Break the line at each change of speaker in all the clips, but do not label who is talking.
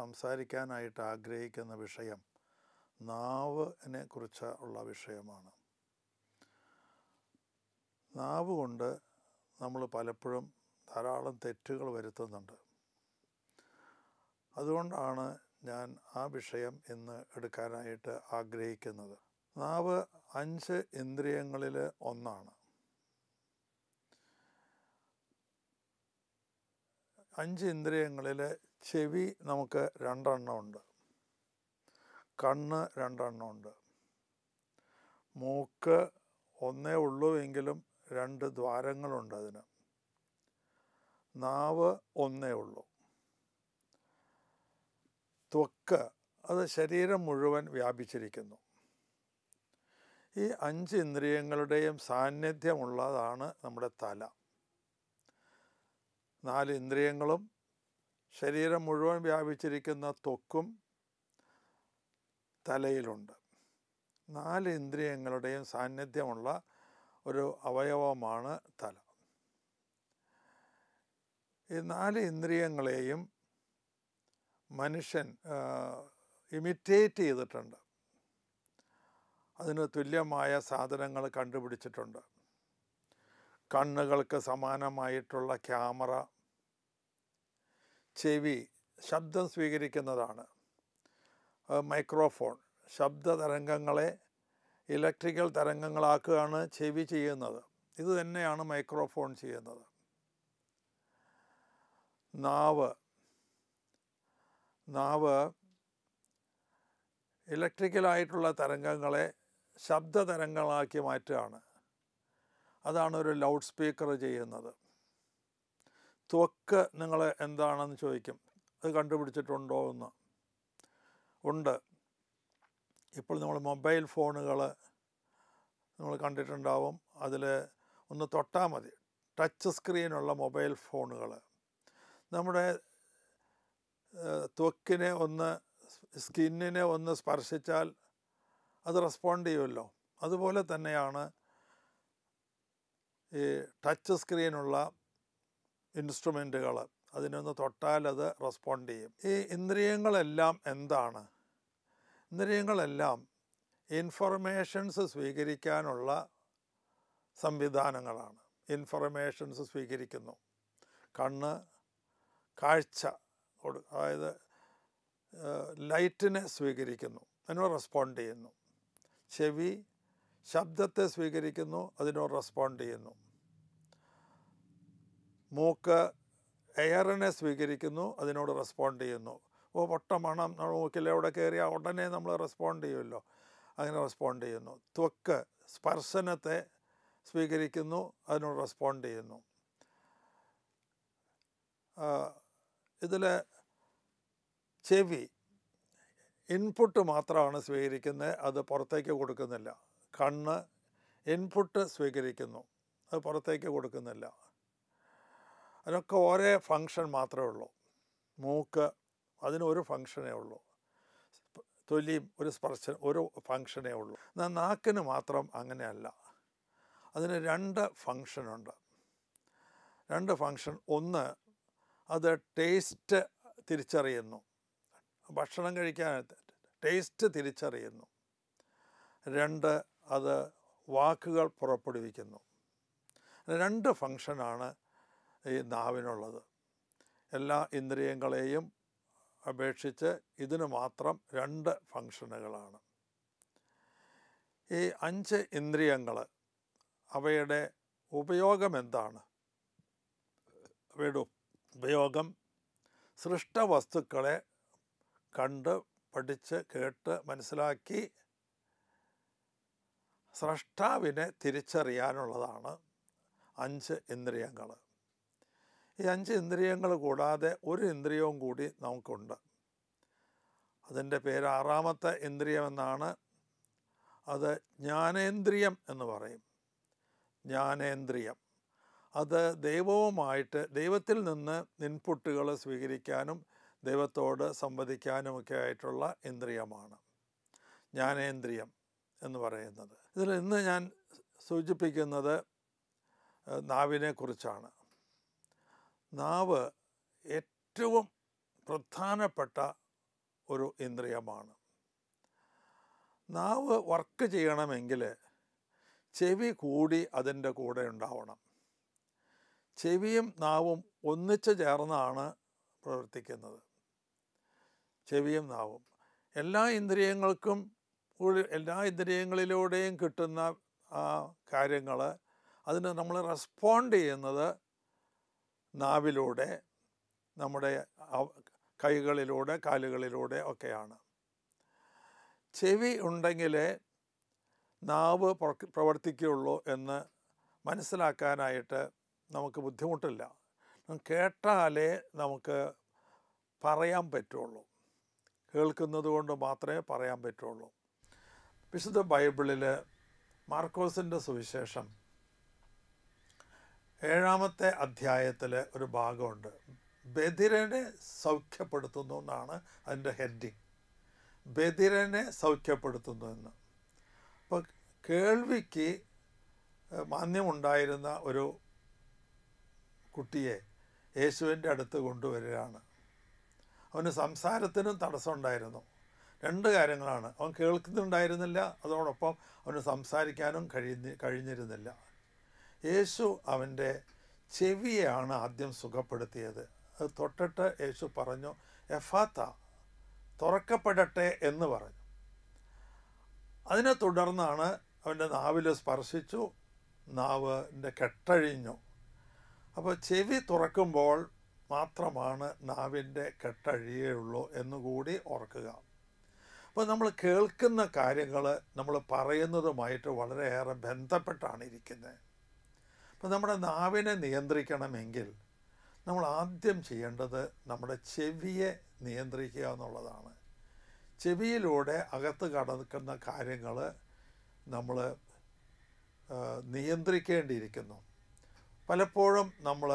സംസാരിക്കാനായിട്ട് ആഗ്രഹിക്കുന്ന വിഷയം നാവിനെ കുറിച്ച് ഉള്ള വിഷയമാണ്. നാവ് കൊണ്ട് നമ്മൾ പലപ്പോഴും ധാരാളം തെറ്റുകൾ വരുത്തുന്നുണ്ട്. അതുകൊണ്ടാണ് ഞാൻ ആ വിഷയം ഇന്ന് എടുക്കാനായിട്ട് ആഗ്രഹിക്കുന്നത്. നാവ് അഞ്ച് ഇന്ദ്രിയങ്ങളിൽ ഒന്നാണ്. അഞ്ച് ഇന്ദ്രിയങ്ങളിൽ ചെവി നമുക്ക് രണ്ടെണ്ണം ഉണ്ട്. കണ്ണ് രണ്ടെണ്ണം ഉണ്ട് മൂക്ക് ഒന്നേ ഉള്ളൂ എങ്കിലും രണ്ട് ദ്വാരങ്ങളുണ്ട് അതിന്. നാവ് ഒന്നേ ഉള്ളൂ. ത്വക്ക് അത് ശരീരം മുഴുവൻ വ്യാപിച്ചിരിക്കുന്നു. ഈ അഞ്ച് ഇന്ദ്രിയങ്ങളുടെയും സാന്നിധ്യമുള്ളതാണ് നമ്മുടെ തല. നാല് ഇന്ദ്രിയങ്ങളും ശരീരം മുഴുവൻ വ്യാപിച്ചിരിക്കുന്ന ത്വക്കും തലയിലുണ്ട്. നാല് ഇന്ദ്രിയങ്ങളുടെയും സാന്നിധ്യമുള്ള ഒരു അവയവമാണ് തല. ഈ നാല് ഇന്ദ്രിയങ്ങളെയും മനുഷ്യൻ ഇമിറ്റേറ്റ് ചെയ്തിട്ടുണ്ട്. അതിന് തുല്യമായ സാധനങ്ങൾ കണ്ടുപിടിച്ചിട്ടുണ്ട്. കണ്ണുകൾക്ക് സമാനമായിട്ടുള്ള ക്യാമറ ചെവി ശബ്ദം സ്വീകരിക്കുന്നതാണ്. മൈക്രോഫോൺ ശബ്ദ തരംഗങ്ങളെ ഇലക്ട്രിക്കൽ തരംഗങ്ങളാക്കുകയാണ് ചെവി ചെയ്യുന്നത്. ഇത് തന്നെയാണ് മൈക്രോഫോൺ ചെയ്യുന്നത്. നാവ്. നാവ് ഇലക്ട്രിക്കലായിട്ടുള്ള തരംഗങ്ങളെ ശബ്ദ തരംഗങ്ങളാക്കി മാറ്റുകയാണ്. അതാണ് ഒരു ലൗഡ് സ്പീക്കർ ചെയ്യുന്നത്. ത്വക്ക് നിങ്ങൾ എന്താണെന്ന് ചോദിക്കും. അത് കണ്ടുപിടിച്ചിട്ടുണ്ടോ എന്ന്. ഉണ്ട്. ഇപ്പോൾ നമ്മൾ മൊബൈൽ ഫോണുകൾ നമ്മൾ കണ്ടിട്ടുണ്ടാവും. അതിൽ ഒന്ന് തൊട്ടാൽ മതി. ടച്ച് സ്ക്രീനുള്ള മൊബൈൽ ഫോണുകൾ നമ്മുടെ ത്വക്കിനെ ഒന്ന് സ്കിന്നിനെ ഒന്ന് സ്പർശിച്ചാൽ അത് റെസ്പോണ്ട് ചെയ്യുമല്ലോ. അതുപോലെ തന്നെയാണ് ഈ ടച്ച് സ്ക്രീനുള്ള ഇൻസ്ട്രുമെന്റുകൾ അതിനൊന്ന് തൊട്ടാൽ അത് റെസ്പോണ്ട് ചെയ്യും. ഈ ഇന്ദ്രിയങ്ങളെല്ലാം എന്താണ്? ഇന്ദ്രിയങ്ങളെല്ലാം ഇൻഫർമേഷൻസ് സ്വീകരിക്കാനുള്ള സംവിധാനങ്ങളാണ്. ഇൻഫർമേഷൻസ് സ്വീകരിക്കുന്നു. കണ്ണ് കാഴ്ച അതായത് ലൈറ്റിനെ സ്വീകരിക്കുന്നു. അതിനോട് റെസ്പോണ്ട് ചെയ്യുന്നു. ചെവി ശബ്ദത്തെ സ്വീകരിക്കുന്നു. അതിനോട് റെസ്പോണ്ട് ചെയ്യുന്നു. മൂക്ക് എയറിനെ സ്വീകരിക്കുന്നു അതിനോട് റെസ്പോണ്ട് ചെയ്യുന്നു. ഓ പൊട്ട മണം. മൂക്കിലൂടെ കയറിയാൽ ഉടനെ നമ്മൾ റെസ്പോണ്ട് ചെയ്യുമല്ലോ. അങ്ങനെ റെസ്പോണ്ട് ചെയ്യുന്നു. ത്വക്ക് സ്പർശനത്തെ സ്വീകരിക്കുന്നു അതിനോട് റെസ്പോണ്ട് ചെയ്യുന്നു. ഇതിൽ ചെവി ഇൻപുട്ട് മാത്രമാണ് സ്വീകരിക്കുന്നത് അത് പുറത്തേക്ക് കൊടുക്കുന്നില്ല. കണ്ണ് ഇൻപുട്ട് സ്വീകരിക്കുന്നു അത് പുറത്തേക്ക് കൊടുക്കുന്നില്ല. അതിനൊക്കെ ഒരേ ഫങ്ഷൻ മാത്രമേ ഉള്ളൂ. മൂക്ക് അതിനൊരു ഫങ്ഷനേ ഉള്ളൂ. തൊലിയും ഒരു സ്പർശനം ഒരു ഫങ്ഷനേ ഉള്ളൂ. എന്നാൽ നാക്കിന് മാത്രം അങ്ങനെയല്ല. അതിന് രണ്ട് ഫങ്ഷനുണ്ട്. രണ്ട് ഫങ്ഷൻ. ഒന്ന് അത് ടേസ്റ്റ് തിരിച്ചറിയുന്നു. ഭക്ഷണം കഴിക്കാൻ ടേസ്റ്റ് തിരിച്ചറിയുന്നു. രണ്ട് അത് വാക്കുകൾ പുറപ്പെടുവിക്കുന്നു. രണ്ട് ഫങ്ഷനാണ് ഈ നാവിനുള്ളത്. എല്ലാ ഇന്ദ്രിയങ്ങളെയും അപേക്ഷിച്ച് ഇതിന് മാത്രം രണ്ട് ഫങ്ഷനുകളാണ് ഈ അഞ്ച് ഇന്ദ്രിയങ്ങൾ അവയുടെ ഉപയോഗം എന്താണ്? അവയുടെ ഉപയോഗം സൃഷ്ടവസ്തുക്കളെ കണ്ട് പഠിച്ച് കേട്ട് മനസ്സിലാക്കി സ്രഷ്ടാവിനെ തിരിച്ചറിയാനുള്ളതാണ് അഞ്ച് ഇന്ദ്രിയങ്ങൾ ഈ അഞ്ച് ഇന്ദ്രിയങ്ങൾ കൂടാതെ ഒരു ഇന്ദ്രിയവും കൂടി നമുക്കുണ്ട്. അതിന്റെ പേര് ആറാമത്തെ ഇന്ദ്രിയമെന്നാണ് അത് ജ്ഞാനേന്ദ്രിയം എന്ന് പറയും. ജ്ഞാനേന്ദ്രിയം. അത് ദൈവവുമായിട്ട് ദൈവത്തിൽ നിന്ന് ഇൻപുട്ടുകൾ സ്വീകരിക്കാനും ദൈവത്തോട് സംവദിക്കാനുമൊക്കെ ആയിട്ടുള്ള ഇന്ദ്രിയമാണ്. ജ്ഞാനേന്ദ്രിയം എന്ന് പറയുന്നത്. ഇതിൽ ഇന്ന് ഞാൻ സൂചിപ്പിക്കുന്നത് നാവിനെ കുറിച്ചാണ്. നാവ് ഏറ്റവും പ്രധാനപ്പെട്ട ഒരു ഇന്ദ്രിയമാണ്. നാവ് വർക്ക് ചെയ്യണമെങ്കിൽ ചെവി കൂടി അതിന്റെ കൂടെ ഉണ്ടാവണം. ചെവിയും നാവും ഒന്നിച്ച് ചേർന്നാണ് പ്രവർത്തിക്കുന്നത്. ചെവിയും നാവും. എല്ലാ ഇന്ദ്രിയങ്ങൾക്കും എല്ലാ ഇന്ദ്രിയങ്ങളിലൂടെയും കിട്ടുന്ന കാര്യങ്ങൾ അതിന് നമ്മൾ റെസ്പോണ്ട് ചെയ്യുന്നത് നാവിലൂടെ നമ്മുടെ കൈകളിലൂടെ കാലുകളിലൂടെ ഒക്കെയാണ്. ചെവി ഉണ്ടെങ്കിലേ നാവ് പ്രവർ- പ്രവർത്തിക്കുകയുള്ളൂ എന്ന് മനസ്സിലാക്കാനായിട്ട് നമുക്ക് ബുദ്ധിമുട്ടില്ല. കേട്ടാലേ നമുക്ക് പറയാൻ പറ്റുള്ളൂ. കേൾക്കുന്നത് കൊണ്ട് മാത്രമേ പറയാൻ പറ്റുള്ളൂ. വിശുദ്ധ ബൈബിളിൽ മാർക്കോസിന്റെ സുവിശേഷം ഏഴാമത്തെ അധ്യായത്തിൽ ഒരു ഭാഗമുണ്ട്. ബദിരനെ സൗഖ്യപ്പെടുത്തുന്നു എന്നാണ് അതിന്റെ ഹെഡിങ്. ബദിരനെ സൗഖ്യപ്പെടുത്തുന്നു എന്ന്. അപ്പോൾ കേൾവിക്ക് മാന്യമുണ്ടായിരുന്ന ഒരു കുട്ടിയെ യേശുവിന്റെ അടുത്ത് കൊണ്ടുവരികയാണ്. അവന് സംസാരത്തിനും തടസ്സമുണ്ടായിരുന്നു. രണ്ട് കാര്യങ്ങളാണ്. അവൻ കേൾക്കുന്നുണ്ടായിരുന്നില്ല അതോടൊപ്പം അവന് സംസാരിക്കാനും കഴിഞ്ഞ് കഴിഞ്ഞിരുന്നില്ല. യേശു അവന്റെ ചെവിയെയാണ് ആദ്യം സുഖപ്പെടുത്തിയത്. അത് തൊട്ടിട്ട് യേശു പറഞ്ഞു എഫാത്ത തുറക്കപ്പെടട്ടെ എന്ന് പറഞ്ഞു. അതിനെ തുടർന്നാണ് അവന്റെ നാവിൽ സ്പർശിച്ചു നാവിന്റെ കെട്ടഴിഞ്ഞു. അപ്പോൾ ചെവി തുറക്കുമ്പോൾ മാത്രമാണ് നാവിന്റെ കെട്ടഴിയുള്ളൂ എന്നുകൂടി ഓർക്കുക. അപ്പോൾ നമ്മൾ കേൾക്കുന്ന കാര്യങ്ങൾ നമ്മൾ പറയുന്നതുമായിട്ട് വളരെയേറെ ബന്ധപ്പെട്ടാണ് ഇരിക്കുന്നത്. അപ്പോൾ നമ്മുടെ നാവിനെ നിയന്ത്രിക്കണമെങ്കിൽ നമ്മൾ ആദ്യം ചെയ്യേണ്ടത് നമ്മുടെ ചെവിയെ നിയന്ത്രിക്കുക എന്നുള്ളതാണ്. ചെവിയിലൂടെ അകത്ത് കടക്കുന്ന കാര്യങ്ങൾ നമ്മൾ നിയന്ത്രിക്കേണ്ടിയിരിക്കുന്നു. പലപ്പോഴും നമ്മൾ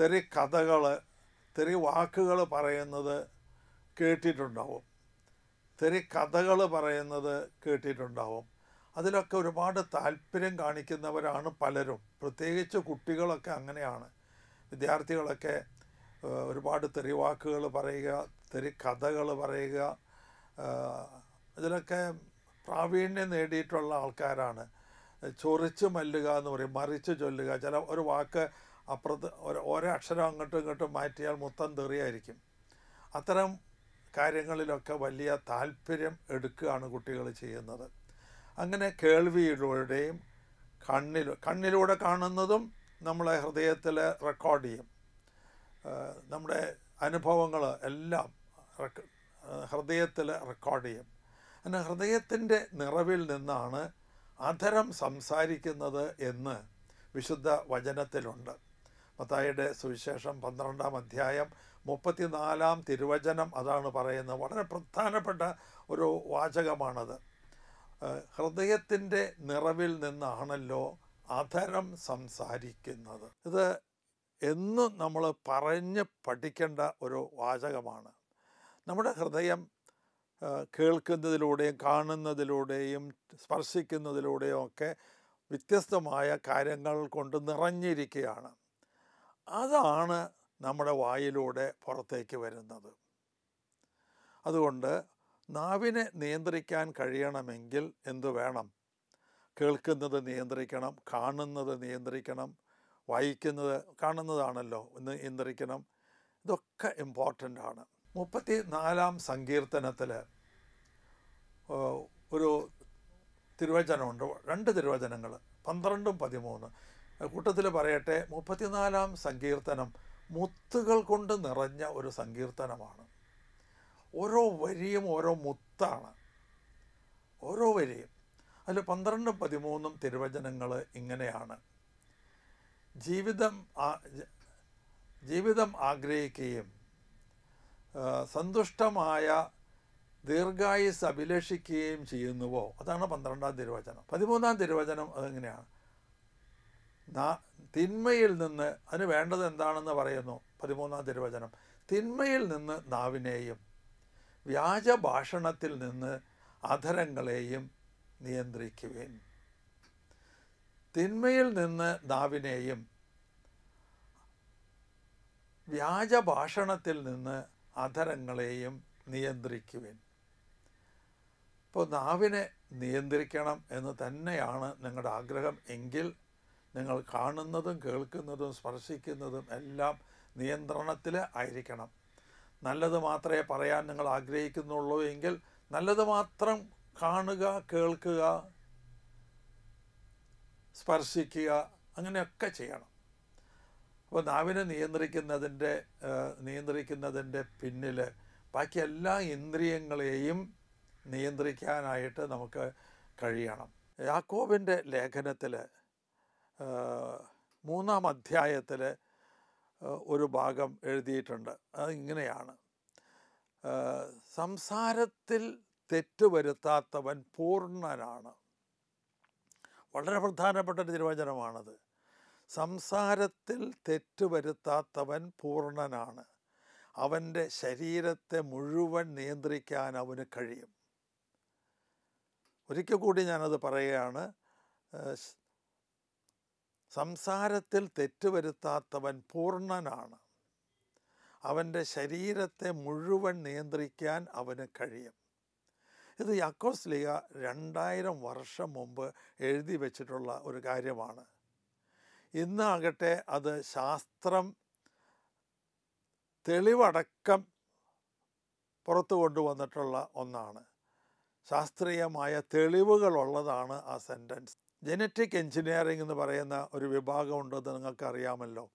തെറി കഥകൾ തെറി വാക്കുകൾ പറയുന്നത് കേട്ടിട്ടുണ്ടാവും. തെറി കഥകൾ പറയുന്നത് കേട്ടിട്ടുണ്ടാവും. അതിലൊക്കെ ഒരുപാട് താല്പര്യം കാണിക്കുന്നവരാണ് പലരും. പ്രത്യേകിച്ച് കുട്ടികളൊക്കെ അങ്ങനെയാണ്. വിദ്യാർത്ഥികളൊക്കെ ഒരുപാട് തെറിവാക്കുകൾ പറയുക തെറി കഥകൾ പറയുക ഇതിലൊക്കെ പ്രാവീണ്യം നേടിയിട്ടുള്ള ആൾക്കാരാണ്. ചൊറിച്ച് മല്ലുക എന്ന് പറയും മറിച്ച് ചൊല്ലുക. ചില ഒരു വാക്ക് അപ്പുറത്ത് ഓരോ അക്ഷരം അങ്ങോട്ടും ഇങ്ങോട്ടും മാറ്റിയാൽ മൊത്തം തെറിയായിരിക്കും. അത്തരം കാര്യങ്ങളിലൊക്കെ വലിയ താല്പര്യം എടുക്കുകയാണ് കുട്ടികൾ ചെയ്യുന്നത്. അങ്ങനെ കേൾവിയിലൂടെയും കണ്ണിൽ കണ്ണിലൂടെ കാണുന്നതും നമ്മളെ ഹൃദയത്തിൽ റെക്കോർഡ് ചെയ്യും. നമ്മുടെ അനുഭവങ്ങൾ എല്ലാം ഹൃദയത്തിൽ റെക്കോർഡ് ചെയ്യും. അങ്ങനെ ഹൃദയത്തിന്റെ നിറവിൽ നിന്നാണ് അധരം സംസാരിക്കുന്നത് എന്ന് വിശുദ്ധ വചനത്തിലുണ്ട്. മത്തായിയുടെ സുവിശേഷം പന്ത്രണ്ടാം അധ്യായം മുപ്പത്തിനാലാം തിരുവചനം അതാണ് പറയുന്നത്. വളരെ പ്രധാനപ്പെട്ട ഒരു വാചകമാണത്. ഹൃദയത്തിന്റെ നിറവിൽ നിന്നാണല്ലോ അധരം സംസാരിക്കുന്നത്. ഇത് എന്നും നമ്മൾ പറഞ്ഞ് പഠിക്കേണ്ട ഒരു വാചകമാണ്. നമ്മുടെ ഹൃദയം കേൾക്കുന്നതിലൂടെയും കാണുന്നതിലൂടെയും സ്പർശിക്കുന്നതിലൂടെയും ഒക്കെ വ്യത്യസ്തമായ കാര്യങ്ങൾ കൊണ്ട് നിറഞ്ഞിരിക്കുകയാണ്. അതാണ് നമ്മുടെ വായിലൂടെ പുറത്തേക്ക് വരുന്നത്. അതുകൊണ്ട് നാവിനെ നിയന്ത്രിക്കാൻ കഴിയണമെങ്കിൽ എന്തു വേണം? കേൾക്കുന്നത് നിയന്ത്രിക്കണം കാണുന്നത് നിയന്ത്രിക്കണം വായിക്കുന്നത് കാണുന്നതാണല്ലോ നിയന്ത്രിക്കണം. ഇതൊക്കെ ഇമ്പോർട്ടന്റ് ആണ്. മുപ്പത്തി നാലാം സങ്കീർത്തനത്തിൽ ഒരു തിരുവചനമുണ്ട്. രണ്ട് തിരുവചനങ്ങൾ പന്ത്രണ്ടും പതിമൂന്ന്. കൂട്ടത്തിൽ പറയട്ടെ മുപ്പത്തിനാലാം സങ്കീർത്തനം മുത്തുകൾ കൊണ്ട് നിറഞ്ഞ ഒരു സങ്കീർത്തനമാണ്. ഓരോ വരിയും ഓരോ മുത്താണ്. ഓരോ വരിയും. അതിൽ പന്ത്രണ്ടും പതിമൂന്നും തിരുവചനങ്ങൾ ഇങ്ങനെയാണ്. ജീവിതം ജീവിതം ആഗ്രഹിക്കുകയും സന്തുഷ്ടമായ ദീർഘായുസ് അഭിലഷിക്കുകയും ചെയ്യുന്നുവോ? അതാണ് പന്ത്രണ്ടാം തിരുവചനം. പതിമൂന്നാം തിരുവചനം അതെങ്ങനെയാണ്? തിന്മയിൽ നിന്ന് അതിന് വേണ്ടത് എന്താണെന്ന് പറയുന്നു പതിമൂന്നാം തിരുവചനം. തിന്മയിൽ നിന്ന് നാവിനെയും വ്യാജ ഭാഷണത്തിൽ നിന്ന് അധരങ്ങളെയും നിയന്ത്രിക്കുവേൻ. തിന്മയിൽ നിന്ന് നാവിനെയും വ്യാജ ഭാഷണത്തിൽ നിന്ന് അധരങ്ങളെയും നിയന്ത്രിക്കുവിൻ. ഇപ്പോൾ നാവിനെ നിയന്ത്രിക്കണം എന്ന് തന്നെയാണ് നിങ്ങളുടെ ആഗ്രഹം എങ്കിൽ നിങ്ങൾ കാണുന്നതും കേൾക്കുന്നതും സ്പർശിക്കുന്നതും എല്ലാം നിയന്ത്രണത്തിൽ ആയിരിക്കണം. നല്ലത് മാത്രമേ പറയാൻ നിങ്ങൾ ആഗ്രഹിക്കുന്നുള്ളൂ എങ്കിൽ നല്ലത് മാത്രം കാണുക കേൾക്കുക സ്പർശിക്കുക അങ്ങനെയൊക്കെ ചെയ്യണം. അപ്പോൾ നാവിനെ നിയന്ത്രിക്കുന്നതിന്റെ നിയന്ത്രിക്കുന്നതിന്റെ പിന്നിൽ ബാക്കി എല്ലാ ഇന്ദ്രിയങ്ങളെയും നിയന്ത്രിക്കാനായിട്ട് നമുക്ക് കഴിയണം. യാക്കോബിന്റെ ലേഖനത്തിൽ മൂന്നാം അധ്യായത്തിൽ ഒരു ഭാഗം എഴുതിയിട്ടുണ്ട്. അത് ഇങ്ങനെയാണ്. സംസാരത്തിൽ തെറ്റുവരുത്താത്തവൻ പൂർണനാണ്. വളരെ പ്രധാനപ്പെട്ട ഒരു തിരുവചനമാണത്. സംസാരത്തിൽ തെറ്റുവരുത്താത്തവൻ പൂർണനാണ്. അവന്റെ ശരീരത്തെ മുഴുവൻ നിയന്ത്രിക്കാൻ അവന് കഴിയും. ഒരിക്കൽ കൂടി ഞാനത് പറയുകയാണ്. സംസാരത്തിൽ തെറ്റുവരുത്താത്തവൻ പൂർണനാണ്. അവന്റെ ശരീരത്തെ മുഴുവൻ നിയന്ത്രിക്കാൻ അവന് കഴിയും. ഇത് യാക്കോസ്ലിക രണ്ടായിരം വർഷം മുമ്പ് എഴുതി വച്ചിട്ടുള്ള ഒരു കാര്യമാണ്. ഇന്നാകട്ടെ അത് ശാസ്ത്രം തെളിവടക്കം പുറത്തു കൊണ്ടുവന്നിട്ടുള്ള ഒന്നാണ്. ശാസ്ത്രീയമായ തെളിവുകളുള്ളതാണ് ആ സെന്റൻസ് ജനറ്റിക് എഞ്ചിനീയറിംഗ് എന്ന് പറയുന്ന ഒരു വിഭാഗമുണ്ടെന്ന് നിങ്ങൾക്ക് അറിയാമല്ലോ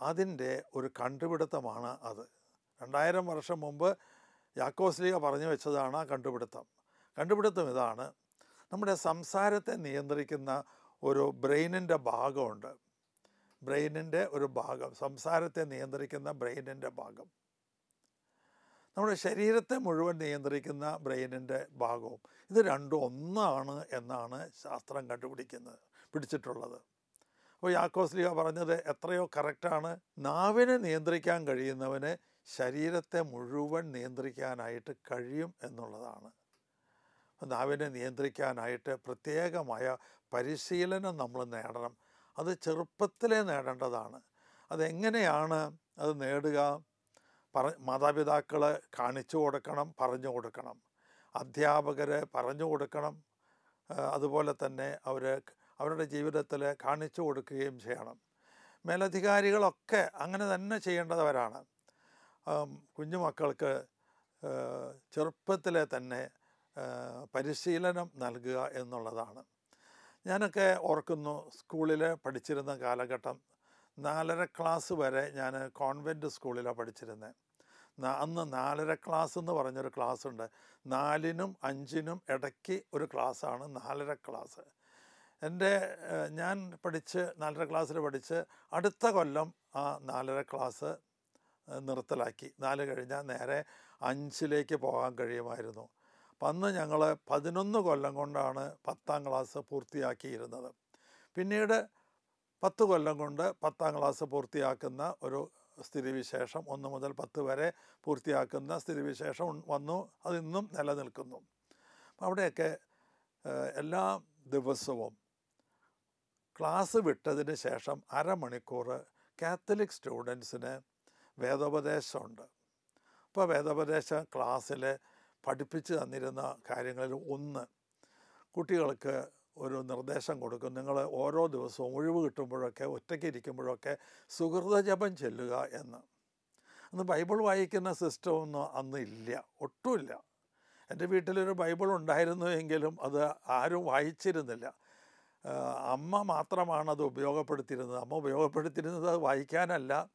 അതിന്റെ ഒരു കണ്ടുപിടുത്തമാണ് അത്. രണ്ടായിരം വർഷം മുമ്പ് യാക്കോസ്ലിക പറഞ്ഞു വെച്ചതാണ് ആ കണ്ടുപിടുത്തം. കണ്ടുപിടുത്തം ഇതാണ്. നമ്മുടെ സംസാരത്തെ നിയന്ത്രിക്കുന്ന ഒരു ബ്രെയിനിന്റെ ഭാഗമുണ്ട്. ബ്രെയിനിന്റെ ഒരു ഭാഗം. സംസാരത്തെ നിയന്ത്രിക്കുന്ന ബ്രെയിനിന്റെ ഭാഗം. നമ്മുടെ ശരീരത്തെ മുഴുവൻ നിയന്ത്രിക്കുന്ന ബ്രെയിനിന്റെ ഭാഗവും ഇത് രണ്ടും ഒന്നാണ് എന്നാണ് ശാസ്ത്രം കണ്ടുപിടിക്കുന്നത് പിടിച്ചിട്ടുള്ളത്. അപ്പോൾ യാക്കോസ്ലിയ പറഞ്ഞത് എത്രയോ കറക്റ്റാണ്. നാവിനെ നിയന്ത്രിക്കാൻ കഴിയുന്നവന് ശരീരത്തെ മുഴുവൻ നിയന്ത്രിക്കാനായിട്ട് കഴിയും എന്നുള്ളതാണ്. നാവിനെ നിയന്ത്രിക്കാനായിട്ട് പ്രത്യേകമായ പരിശീലനം നമ്മൾ നേടണം. അത് ചെറുപ്പത്തിലേ നേടേണ്ടതാണ്. അതെങ്ങനെയാണ് അത് നേടുക? പറ മാതാപിതാക്കൾ കാണിച്ചു കൊടുക്കണം പറഞ്ഞു കൊടുക്കണം. അധ്യാപകർ പറഞ്ഞു കൊടുക്കണം. അതുപോലെ തന്നെ അവർ അവരുടെ ജീവിതത്തിൽ കാണിച്ചു കൊടുക്കുകയും ചെയ്യണം. മേലധികാരികളൊക്കെ അങ്ങനെ തന്നെ ചെയ്യേണ്ടവരാണ്. കുഞ്ഞുമക്കൾക്ക് ചെറുപ്പത്തിലെ തന്നെ പരിശീലനം നൽകുക എന്നുള്ളതാണ്. ഞാനൊക്കെ ഓർക്കുന്നു സ്കൂളിൽ പഠിച്ചിരുന്ന കാലഘട്ടം നാലര ക്ലാസ് വരെ ഞാൻ കോൺവെന്റ് സ്കൂളിലാണ് പഠിച്ചിരുന്നത് അന്ന് നാലര ക്ലാസ് എന്ന് പറഞ്ഞൊരു ക്ലാസ് ഉണ്ട്. നാലിനും അഞ്ചിനും ഇടയ്ക്ക് ഒരു ക്ലാസ്സാണ് നാലര ക്ലാസ്. എന്റെ ഞാൻ പഠിച്ച് നാലര ക്ലാസ്സിൽ പഠിച്ച് അടുത്ത കൊല്ലം ആ നാലര ക്ലാസ് നിർത്തലാക്കി. നാല് കഴിഞ്ഞാൽ നേരെ അഞ്ചിലേക്ക് പോകാൻ കഴിയുമായിരുന്നു. അപ്പം അന്ന് ഞങ്ങൾ പതിനൊന്ന് കൊല്ലം കൊണ്ടാണ് പത്താം ക്ലാസ് പൂർത്തിയാക്കിയിരുന്നത്. പിന്നീട് പത്ത് കൊല്ലം കൊണ്ട് പത്താം ക്ലാസ് പൂർത്തിയാക്കുന്ന ഒരു സ്ഥിതിവിശേഷം ഒന്ന് മുതൽ പത്ത് വരെ പൂർത്തിയാക്കുന്ന സ്ഥിതിവിശേഷം വന്നു അതിന്നും നിലനിൽക്കുന്നു. അവിടെയൊക്കെ എല്ലാ ദിവസവും ക്ലാസ് വിട്ടതിന് ശേഷം അരമണിക്കൂർ കാത്തലിക് സ്റ്റുഡൻസിന് വേദോപദേശമുണ്ട്. അപ്പോൾ വേദോപദേശ ക്ലാസ്സിൽ പഠിപ്പിച്ചു തന്നിരുന്ന കാര്യങ്ങളിൽ ഒന്ന് കുട്ടികൾക്ക് ഒരു നിർദ്ദേശം കൊടുക്കും. നിങ്ങൾ ഓരോ ദിവസവും ഒഴിവ് കിട്ടുമ്പോഴൊക്കെ ഒറ്റയ്ക്ക് ഇരിക്കുമ്പോഴൊക്കെ സുഹൃത ജപം ചെല്ലുക എന്ന്. അന്ന് ബൈബിൾ വായിക്കുന്ന സിസ്റ്റമൊന്നും അന്ന് ഇല്ല ഒട്ടുമില്ല. എന്റെ വീട്ടിലൊരു ബൈബിൾ ഉണ്ടായിരുന്നു എങ്കിലും അത് ആരും വായിച്ചിരുന്നില്ല. അമ്മ മാത്രമാണ് അത് ഉപയോഗപ്പെടുത്തിയിരുന്നത്. അമ്മ ഉപയോഗപ്പെടുത്തിയിരുന്നത് അത് വായിക്കാനല്ല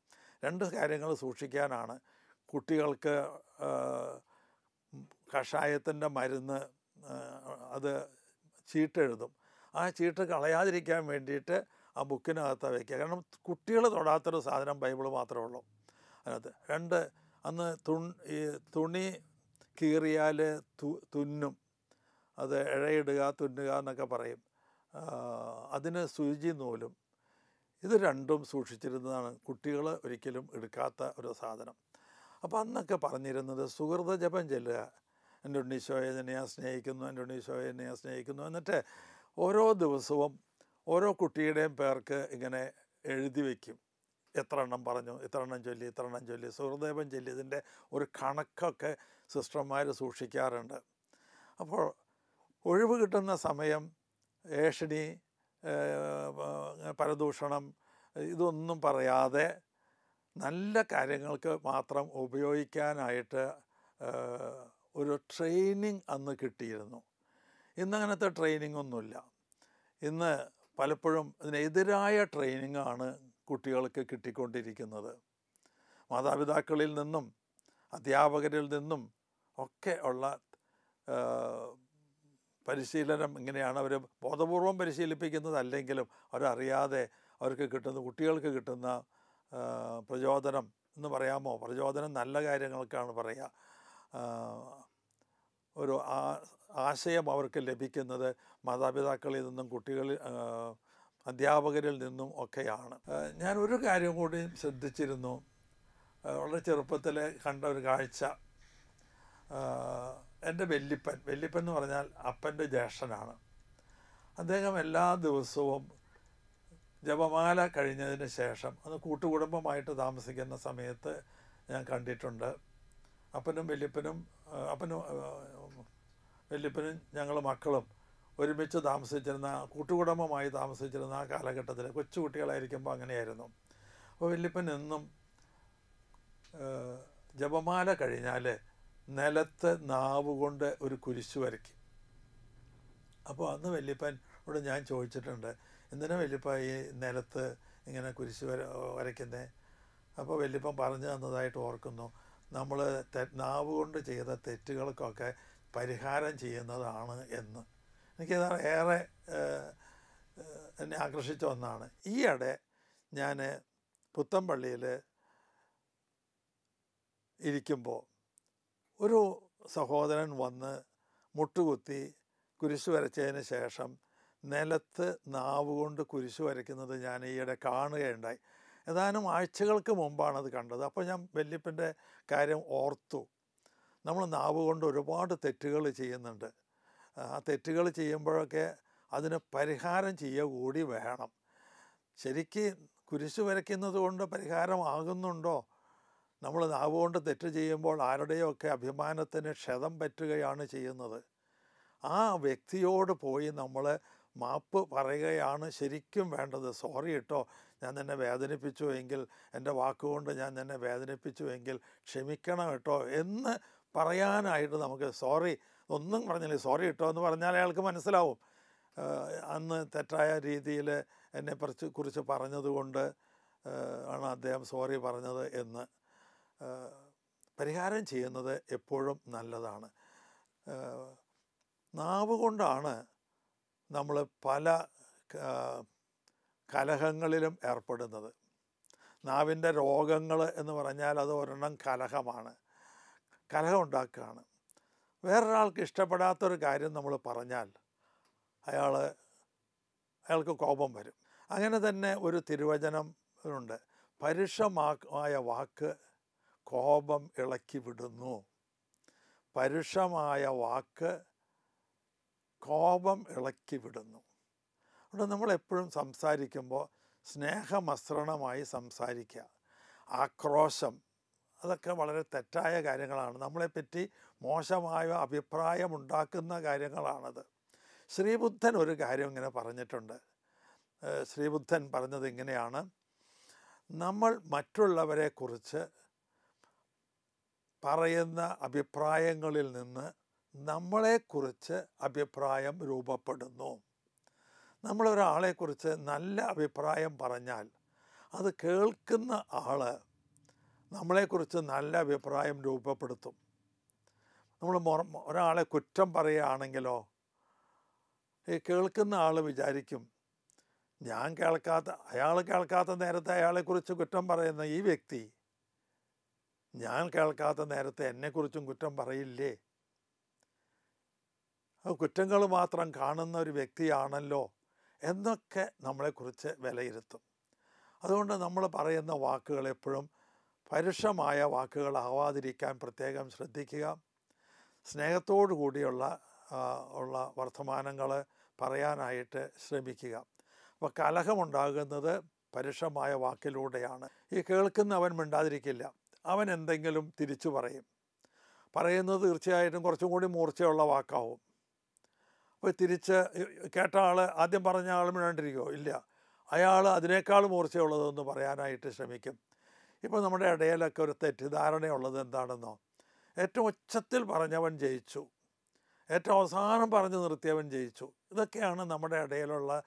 രണ്ട് കാര്യങ്ങൾ സൂക്ഷിക്കാനാണ്. കുട്ടികൾക്ക് കഷായത്തിന്റെ മരുന്ന് അത് ചീട്ടെഴുതും. ആ ചീട്ട് കളയാതിരിക്കാൻ വേണ്ടിയിട്ട് ആ ബുക്കിനകത്ത് വയ്ക്കുക കാരണം കുട്ടികൾ തൊടാത്തൊരു സാധനം ബൈബിൾ മാത്രമേ ഉള്ളൂ. അതിനകത്ത് രണ്ട് അന്ന് തുൺ ഈ തുണി കീറിയാൽ തു തുന്നും. അത് ഇഴയിടുക തുന്നുക എന്നൊക്കെ പറയും. അതിന് സൂചി നൂലും. ഇത് രണ്ടും സൂക്ഷിച്ചിരുന്നതാണ് കുട്ടികൾ ഒരിക്കലും എടുക്കാത്ത ഒരു സാധനം. അപ്പോൾ അന്നൊക്കെ പറഞ്ഞിരുന്നത് സുഹൃത ജപം ചെല്ലുക. എന്റെ ഉണ്ണീശോയെ എന്നെ ഞാൻ സ്നേഹിക്കുന്നു എന്റെ ഉണ്ണീശോയെ എന്നെ ഞാൻ സ്നേഹിക്കുന്നു. എന്നിട്ട് ഓരോ ദിവസവും ഓരോ കുട്ടിയുടെയും പേർക്ക് ഇങ്ങനെ എഴുതി വയ്ക്കും. എത്ര എണ്ണം പറഞ്ഞു ഇത്ര എണ്ണം ചൊല്ലി ഇത്ര എണ്ണം ചൊല്ലി സുഹൃദേവൻ ചൊല്ലി ഇതിന്റെ ഒരു കണക്കൊക്കെ സിസ്റ്റർമാർ സൂക്ഷിക്കാറുണ്ട്. അപ്പോൾ ഒഴിവ് കിട്ടുന്ന സമയം ഏഷണി പരദൂഷണം ഇതൊന്നും പറയാതെ നല്ല കാര്യങ്ങൾക്ക് മാത്രം ഉപയോഗിക്കാനായിട്ട് ഒരു ട്രെയിനിങ് അന്ന് കിട്ടിയിരുന്നു. ഇന്നങ്ങനത്തെ ട്രെയിനിങ് ഒന്നുമില്ല. ഇന്ന് പലപ്പോഴും ഇതിനെതിരായ ട്രെയിനിങ് ആണ് കുട്ടികൾക്ക് കിട്ടിക്കൊണ്ടിരിക്കുന്നത്. മാതാപിതാക്കളിൽ നിന്നും അധ്യാപകരിൽ നിന്നും ഒക്കെ ഉള്ള പരിശീലനം ഇങ്ങനെയാണ് അവർ ബോധപൂർവം പരിശീലിപ്പിക്കുന്നത്. അല്ലെങ്കിലും അവരറിയാതെ അവർക്ക് കിട്ടുന്ന കുട്ടികൾക്ക് കിട്ടുന്ന പ്രചോദനം എന്ന് പറയാമോ? പ്രചോദനം നല്ല കാര്യങ്ങൾക്കാണ് പറയുക ഒരു ആ ആശയം അവർക്ക് ലഭിക്കുന്നത് മാതാപിതാക്കളിൽ നിന്നും കുട്ടികളിൽ അധ്യാപകരിൽ നിന്നും ഒക്കെയാണ്. ഞാൻ ഒരു കാര്യം കൂടി ശ്രദ്ധിച്ചിരുന്നു. വളരെ ചെറുപ്പത്തിൽ കണ്ട ഒരു കാഴ്ച. എന്റെ വെല്ലിപ്പൻ വെല്ലിപ്പൻ എന്ന് പറഞ്ഞാൽ അപ്പന്റെ ജ്യേഷ്ഠനാണ്. അദ്ദേഹം എല്ലാ ദിവസവും ജപമാല കഴിഞ്ഞതിന് ശേഷം അന്ന് കൂട്ടുകുടുംബമായിട്ട് താമസിക്കുന്ന സമയത്ത് ഞാൻ കണ്ടിട്ടുണ്ട്. അപ്പനും വെല്ലിപ്പനും അപ്പനും വല്യപ്പനും ഞങ്ങൾ മക്കളും ഒരുമിച്ച് താമസിച്ചിരുന്ന കൂട്ടുകുടുംബമായി താമസിച്ചിരുന്ന ആ കാലഘട്ടത്തിൽ കൊച്ചുകുട്ടികളായിരിക്കുമ്പോൾ അങ്ങനെയായിരുന്നു. അപ്പോൾ വല്യപ്പൻ എന്നും ജപമാല കഴിഞ്ഞാൽ നിലത്ത് നാവ് കൊണ്ട് ഒരു കുരിശ് വരയ്ക്കും. അപ്പോൾ അന്ന് വല്യപ്പനോട് ഞാൻ ചോദിച്ചിട്ടുണ്ട് എന്തിനാ വല്യപ്പ ഈ നിലത്ത് ഇങ്ങനെ കുരിശ് വര വരയ്ക്കുന്നത് അപ്പോൾ വല്യപ്പൻ പറഞ്ഞു തന്നതായിട്ട് ഓർക്കുന്നു. നമ്മൾ നാവ് കൊണ്ട് ചെയ്ത തെറ്റുകൾക്കൊക്കെ പരിഹാരം ചെയ്യുന്നതാണ് എന്ന്. എനിക്കത് ഏറെ എന്നെ ആകർഷിച്ച ഒന്നാണ്. ഈയിടെ ഞാൻ പുത്തമ്പള്ളിയിൽ ഇരിക്കുമ്പോൾ ഒരു സഹോദരൻ വന്ന് മുട്ടുകുത്തി കുരിശു വരച്ചതിന് ശേഷം നിലത്ത് നാവ് കൊണ്ട് കുരിശ് വരയ്ക്കുന്നത് ഞാൻ ഈയിടെ കാണുകയുണ്ടായി. ഏതാനും ആഴ്ചകൾക്ക് മുമ്പാണ് അത് കണ്ടത്. അപ്പോൾ ഞാൻ വല്യപ്പന്റെ കാര്യം ഓർത്തു. നമ്മൾ നാവ് കൊണ്ട് ഒരുപാട് തെറ്റുകൾ ചെയ്യുന്നുണ്ട്. ആ തെറ്റുകൾ ചെയ്യുമ്പോഴൊക്കെ അതിന് പരിഹാരം ചെയ്യുക കൂടി വേണം. ശരിക്ക് കുരിശ് വരയ്ക്കുന്നത് കൊണ്ട് പരിഹാരമാകുന്നുണ്ടോ നമ്മൾ നാവ് കൊണ്ട് തെറ്റ് ചെയ്യുമ്പോൾ ആരുടെയൊക്കെ അഭിമാനത്തിന് ക്ഷതം പറ്റുകയാണ് ചെയ്യുന്നത്? ആ വ്യക്തിയോട് പോയി നമ്മൾ മാപ്പ് പറയുകയാണ് ശരിക്കും വേണ്ടത്. സോറി കേട്ടോ ഞാൻ നിന്നെ വേദനിപ്പിച്ചു എങ്കിൽ എന്റെ വാക്കുകൊണ്ട് ഞാൻ നിന്നെ വേദനിപ്പിച്ചു എങ്കിൽ ക്ഷമിക്കണം കേട്ടോ എന്ന് പറയാനായിട്ട് നമുക്ക് സോറി ഒന്നും പറഞ്ഞില്ല. സോറി കിട്ടോ എന്ന് പറഞ്ഞാൽ അയാൾക്ക് മനസ്സിലാവും. അന്ന് തെറ്റായ രീതിയിൽ എന്നെ കുറിച്ച് പറഞ്ഞതുകൊണ്ട് ആണ് അദ്ദേഹം സോറി പറഞ്ഞത് എന്ന് പരിഹാരം ചെയ്യുന്നത് എപ്പോഴും നല്ലതാണ്. നാവ് കൊണ്ടാണ് നമ്മൾ പല കലഹങ്ങളിലും ഏർപ്പെടുന്നത്. നാവിന്റെ രോഗങ്ങൾ എന്ന് പറഞ്ഞാൽ അത് ഒരെണ്ണം കലഹമാണ്. കലഹം ഉണ്ടാക്കുകയാണ്. വേറൊരാൾക്ക് ഇഷ്ടപ്പെടാത്തൊരു കാര്യം നമ്മൾ പറഞ്ഞാൽ അയാൾ അയാൾക്ക് കോപം വരും. അങ്ങനെ തന്നെ ഒരു തിരുവചനം ഉണ്ട്. പരുഷമായ വാക്ക് കോപം ഇളക്കി വിടുന്നു. പരുഷമായ വാക്ക് കോപം ഇളക്കി വിടുന്നു. അതുകൊണ്ട് നമ്മളെപ്പോഴും സംസാരിക്കുമ്പോൾ സ്നേഹമസൃണമായി സംസാരിക്കുക. ആക്രോശം അതൊക്കെ വളരെ തെറ്റായ കാര്യങ്ങളാണ്. നമ്മളെപ്പറ്റി മോശമായ അഭിപ്രായമുണ്ടാക്കുന്ന കാര്യങ്ങളാണത്. ശ്രീബുദ്ധൻ ഒരു കാര്യം ഇങ്ങനെ പറഞ്ഞിട്ടുണ്ട്. ശ്രീബുദ്ധൻ പറഞ്ഞത് ഇങ്ങനെയാണ്. നമ്മൾ മറ്റുള്ളവരെക്കുറിച്ച് പറയുന്ന അഭിപ്രായങ്ങളിൽ നിന്ന് നമ്മളെക്കുറിച്ച് അഭിപ്രായം രൂപപ്പെടുന്നു. നമ്മളൊരാളെക്കുറിച്ച് നല്ല അഭിപ്രായം പറഞ്ഞാൽ അത് കേൾക്കുന്ന ആൾ നമ്മളെക്കുറിച്ച് നല്ല അഭിപ്രായം രൂപപ്പെടുത്തും. നമ്മൾ ഒരാളെ കുറ്റം പറയുകയാണെങ്കിലോ ഈ കേൾക്കുന്ന ആൾ വിചാരിക്കും ഞാൻ കേൾക്കാത്ത അയാൾ കേൾക്കാത്ത നേരത്തെ അയാളെക്കുറിച്ച് കുറ്റം പറയുന്ന ഈ വ്യക്തി ഞാൻ കേൾക്കാത്ത നേരത്തെ എന്നെക്കുറിച്ചും കുറ്റം പറയില്ലേ? കുറ്റങ്ങൾ മാത്രം കാണുന്ന ഒരു വ്യക്തിയാണല്ലോ എന്നൊക്കെ നമ്മളെക്കുറിച്ച് വിലയിരുത്തും. അതുകൊണ്ട് നമ്മൾ പറയുന്ന വാക്കുകൾ എപ്പോഴും പരുഷമായ വാക്കുകളാവാതിരിക്കാൻ പ്രത്യേകം ശ്രദ്ധിക്കുക. സ്നേഹത്തോടു കൂടിയുള്ള ഉള്ള വർത്തമാനങ്ങൾ പറയാനായിട്ട് ശ്രമിക്കുക. അപ്പോൾ കലഹമുണ്ടാകുന്നത് പരുഷമായ വാക്കിലൂടെയാണ്. ഈ കേൾക്കുന്നവൻ മിണ്ടാതിരിക്കില്ല. അവൻ എന്തെങ്കിലും തിരിച്ചു പറയും. പറയുന്നത് തീർച്ചയായിട്ടും കുറച്ചും കൂടി മൂർച്ചയുള്ള വാക്കാവും. അപ്പോൾ തിരിച്ച് കേട്ട ആൾ ആദ്യം പറഞ്ഞ ആൾ മിണ്ടാണ്ടിരിക്കുമോ ഇല്ല. അയാൾ അതിനേക്കാൾ മൂർച്ചയുള്ളതെന്ന് പറയാനായിട്ട് ശ്രമിക്കും. ഇപ്പോൾ നമ്മുടെ ഇടയിലൊക്കെ ഒരു തെറ്റിദ്ധാരണയുള്ളത് എന്താണെന്നോ? ഏറ്റവും ഉച്ചത്തിൽ പറഞ്ഞവൻ ജയിച്ചു. ഏറ്റവും അവസാനം പറഞ്ഞു നിർത്തിയവൻ ജയിച്ചു. ഇതൊക്കെയാണ് നമ്മുടെ ഇടയിലുള്ള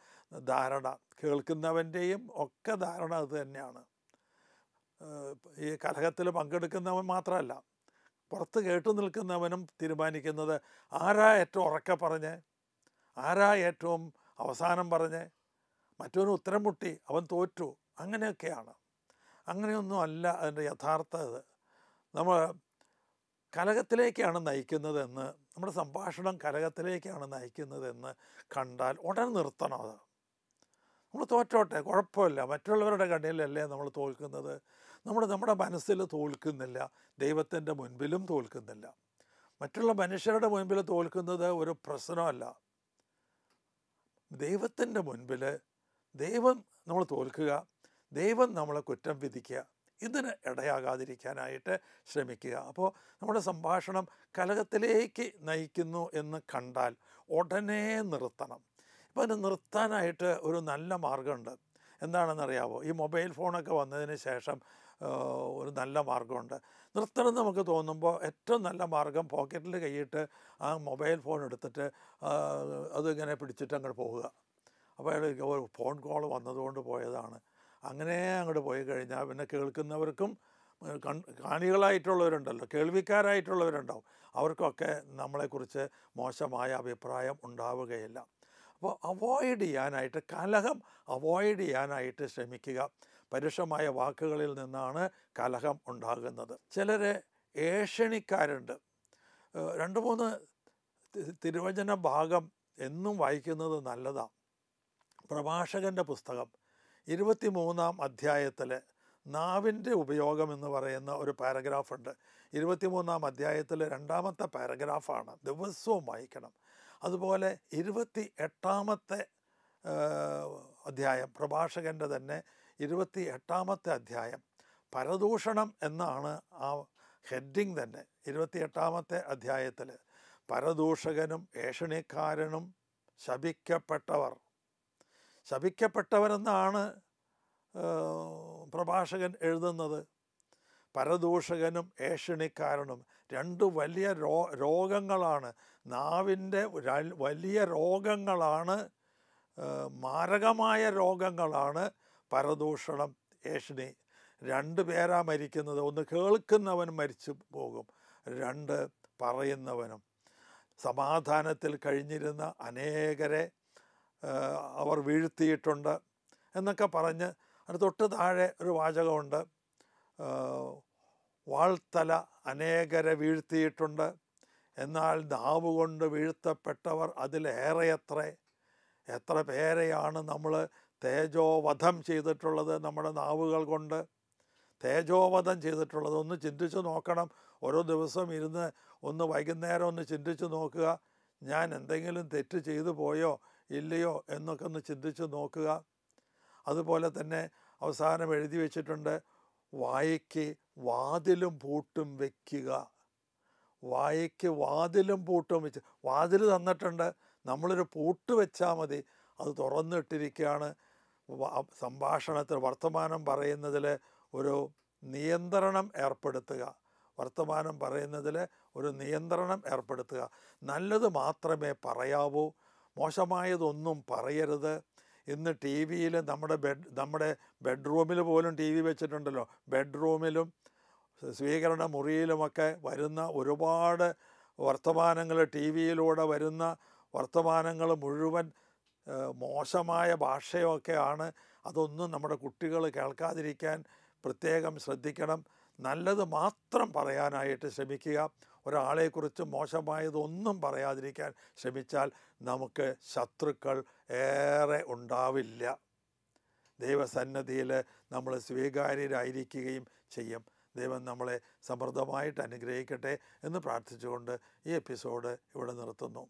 ധാരണ. കേൾക്കുന്നവന്റെയും ഒക്കെ ധാരണ അത് തന്നെയാണ്. ഈ കലഹത്തിൽ പങ്കെടുക്കുന്നവൻ മാത്രമല്ല പുറത്ത് കേട്ടു നിൽക്കുന്നവനും തീരുമാനിക്കുന്നത് ആരാ ഏറ്റവും ഉറക്കെ പറഞ്ഞ്? ആരാ ഏറ്റവും അവസാനം പറഞ്ഞ്? മറ്റൊരു ഉത്തരം മുട്ടി അവൻ തോറ്റു. അങ്ങനെയൊക്കെയാണ്. അങ്ങനെയൊന്നും അല്ല അതിന്റെ യഥാർത്ഥ ഇത്. നമ്മൾ കലകത്തിലേക്കാണ് നയിക്കുന്നതെന്ന് നമ്മുടെ സംഭാഷണം കലകത്തിലേക്കാണ് നയിക്കുന്നതെന്ന് കണ്ടാൽ ഉടൻ നിർത്തണം അത്. നമ്മൾ തോറ്റോട്ടെ കുഴപ്പമില്ല. മറ്റുള്ളവരുടെ കണ്ണിലല്ലേ നമ്മൾ തോൽക്കുന്നത്. നമ്മൾ നമ്മുടെ മനസ്സിൽ തോൽക്കുന്നില്ല. ദൈവത്തിന്റെ മുൻപിലും തോൽക്കുന്നില്ല. മറ്റുള്ള മനുഷ്യരുടെ മുൻപിൽ തോൽക്കുന്നത് ഒരു പ്രശ്നമല്ല. ദൈവത്തിന്റെ മുൻപിൽ ദൈവം നമ്മൾ തോൽക്കുക ദൈവം നമ്മളെ കുറ്റം വിധിക്കുക ഇതിന് ഇടയാകാതിരിക്കാനായിട്ട് ശ്രമിക്കുക. അപ്പോൾ നമ്മുടെ സംഭാഷണം കലകത്തിലേക്ക് നയിക്കുന്നു എന്ന് കണ്ടാൽ ഉടനെ നിർത്തണം. ഇപ്പോൾ അതിന് നിർത്താനായിട്ട് ഒരു നല്ല മാർഗമുണ്ട് എന്താണെന്നറിയാവോ? ഈ മൊബൈൽ ഫോണൊക്കെ വന്നതിന് ശേഷം ഒരു നല്ല മാർഗമുണ്ട് നിർത്തണം നമുക്ക് തോന്നുമ്പോൾ ഏറ്റവും നല്ല മാർഗം പോക്കറ്റിൽ കൈയിട്ട് ആ മൊബൈൽ ഫോൺ എടുത്തിട്ട് അതിങ്ങനെ പിടിച്ചിട്ട് അങ്ങോട്ട് പോവുക. അപ്പോൾ അയാൾ ഒരു ഫോൺ കോൾ വന്നതുകൊണ്ട് പോയതാണ്. അങ്ങനെ അങ്ങോട്ട് പോയി കഴിഞ്ഞാൽ പിന്നെ കേൾക്കുന്നവർക്കും കാണികളായിട്ടുള്ളവരുണ്ടല്ലോ കേൾവിക്കാരായിട്ടുള്ളവരുണ്ടാവും. അവർക്കൊക്കെ നമ്മളെക്കുറിച്ച് മോശമായ അഭിപ്രായം ഉണ്ടാവുകയില്ല. അപ്പോൾ അവോയ്ഡ് ചെയ്യാനായിട്ട് കലഹം അവോയ്ഡ് ചെയ്യാനായിട്ട് ശ്രമിക്കുക. പരുഷമായ വാക്കുകളിൽ നിന്നാണ് കലഹം ഉണ്ടാകുന്നത്. ചിലർ ഏഷണിക്കാരുണ്ട്. രണ്ട് മൂന്ന് തിരുവചന ഭാഗം എന്നും വായിക്കുന്നത് നല്ലതാണ് പ്രഭാഷകന്റെ പുസ്തകം ഇരുപത്തിമൂന്നാം അധ്യായത്തിൽ നാവിന്റെ ഉപയോഗം എന്ന് പറയുന്ന ഒരു പാരഗ്രാഫുണ്ട്. ഇരുപത്തിമൂന്നാം അധ്യായത്തിൽ രണ്ടാമത്തെ പാരഗ്രാഫാണ്. ദിവസവും വായിക്കണം. അതുപോലെ ഇരുപത്തി എട്ടാമത്തെ അധ്യായം പ്രഭാഷകന്റെ തന്നെ ഇരുപത്തി എട്ടാമത്തെ അധ്യായം പരദൂഷണം എന്നാണ് ആ ഹെഡിങ് തന്നെ. ഇരുപത്തി എട്ടാമത്തെ അധ്യായത്തിൽ പരദൂഷകനും ഏഷണിക്കാരനും ശപിക്കപ്പെട്ടവർ. ശപിക്കപ്പെട്ടവരെന്നാണ് പ്രഭാഷകൻ എഴുതുന്നത്. പരദൂഷകനും ഏഷണിക്കാരനും. രണ്ട് വലിയ രോ രോഗങ്ങളാണ്. നാവിന്റെ വലിയ രോഗങ്ങളാണ് മാരകമായ രോഗങ്ങളാണ് പരദൂഷണം ഏഷണി. രണ്ട് പേരാ മരിക്കുന്നത്. ഒന്ന് കേൾക്കുന്നവൻ മരിച്ചു പോകും. രണ്ട് പറയുന്നവനും. സമാധാനത്തിൽ കഴിഞ്ഞിരുന്ന അനേകരെ അവർ വീഴ്ത്തിയിട്ടുണ്ട് എന്നൊക്കെ പറഞ്ഞ് അതിന് തൊട്ട് താഴെ ഒരു വാചകമുണ്ട്. വാൾത്തല അനേകരെ വീഴ്ത്തിയിട്ടുണ്ട്. എന്നാൽ നാവ് കൊണ്ട് വീഴ്ത്തപ്പെട്ടവർ അതിലേറെയത്ര. എത്ര പേരെയാണ് നമ്മൾ തേജോവധം ചെയ്തിട്ടുള്ളത് നമ്മുടെ നാവുകൾ കൊണ്ട്? തേജോവധം ചെയ്തിട്ടുള്ളത് ഒന്ന് ചിന്തിച്ചു നോക്കണം. ഓരോ ദിവസം ഇരുന്ന് ഒന്ന് വൈകുന്നേരം ഒന്ന് ചിന്തിച്ചു നോക്കുക. ഞാൻ എന്തെങ്കിലും തെറ്റ് ചെയ്തു പോയോ? ഇല്ലയോ എന്നൊക്കെ ഒന്ന് ചിന്തിച്ച് നോക്കുക. അതുപോലെ തന്നെ അവസാനം എഴുതി വെച്ചിട്ടുണ്ട് വായയ്ക്ക് വാതിലും പൂട്ടും വയ്ക്കുക വായയ്ക്ക് വാതിലും പൂട്ടും വെച്ച് വാതിൽ തന്നിട്ടുണ്ട് നമ്മളൊരു പൂട്ട് വെച്ചാൽ മതി. അത് തുറന്നിട്ടിരിക്കുകയാണ്. സംഭാഷണത്തിൽ വർത്തമാനം പറയുന്നതിൽ ഒരു നിയന്ത്രണം ഏർപ്പെടുത്തുക. വർത്തമാനം പറയുന്നതിൽ ഒരു നിയന്ത്രണം ഏർപ്പെടുത്തുക. നല്ലത് മാത്രമേ പറയാവൂ. മോശമായതൊന്നും പറയരുത്. ഇന്ന് ടി വിയിൽ നമ്മുടെ ബെഡ് നമ്മുടെ ബെഡ്റൂമിൽ പോലും ടി വി വെച്ചിട്ടുണ്ടല്ലോ. ബെഡ്റൂമിലും സ്വീകരണ മുറിയിലുമൊക്കെ വരുന്ന ഒരുപാട് വർത്തമാനങ്ങൾ ടി വിയിലൂടെ വരുന്ന വർത്തമാനങ്ങൾ മുഴുവൻ മോശമായ ഭാഷയൊക്കെയാണ്. അതൊന്നും നമ്മുടെ കുട്ടികൾ കേൾക്കാതിരിക്കാൻ പ്രത്യേകം ശ്രദ്ധിക്കണം. നല്ലത് മാത്രം പറയാനായിട്ട് ശ്രമിക്കുക. ഒരാളെക്കുറിച്ച് മോശമായതൊന്നും പറയാതിരിക്കാൻ ശ്രമിച്ചാൽ നമുക്ക് ശത്രുക്കൾ ഏറെ ഉണ്ടാവില്ല. ദൈവസന്നദ്ധിയിൽ നമ്മൾ സ്വീകാര്യരായിരിക്കുകയും ചെയ്യും. ദൈവം നമ്മളെ സമൃദ്ധമായിട്ട് അനുഗ്രഹിക്കട്ടെ എന്ന് പ്രാർത്ഥിച്ചുകൊണ്ട് ഈ എപ്പിസോഡ് ഇവിടെ നിർത്തുന്നു.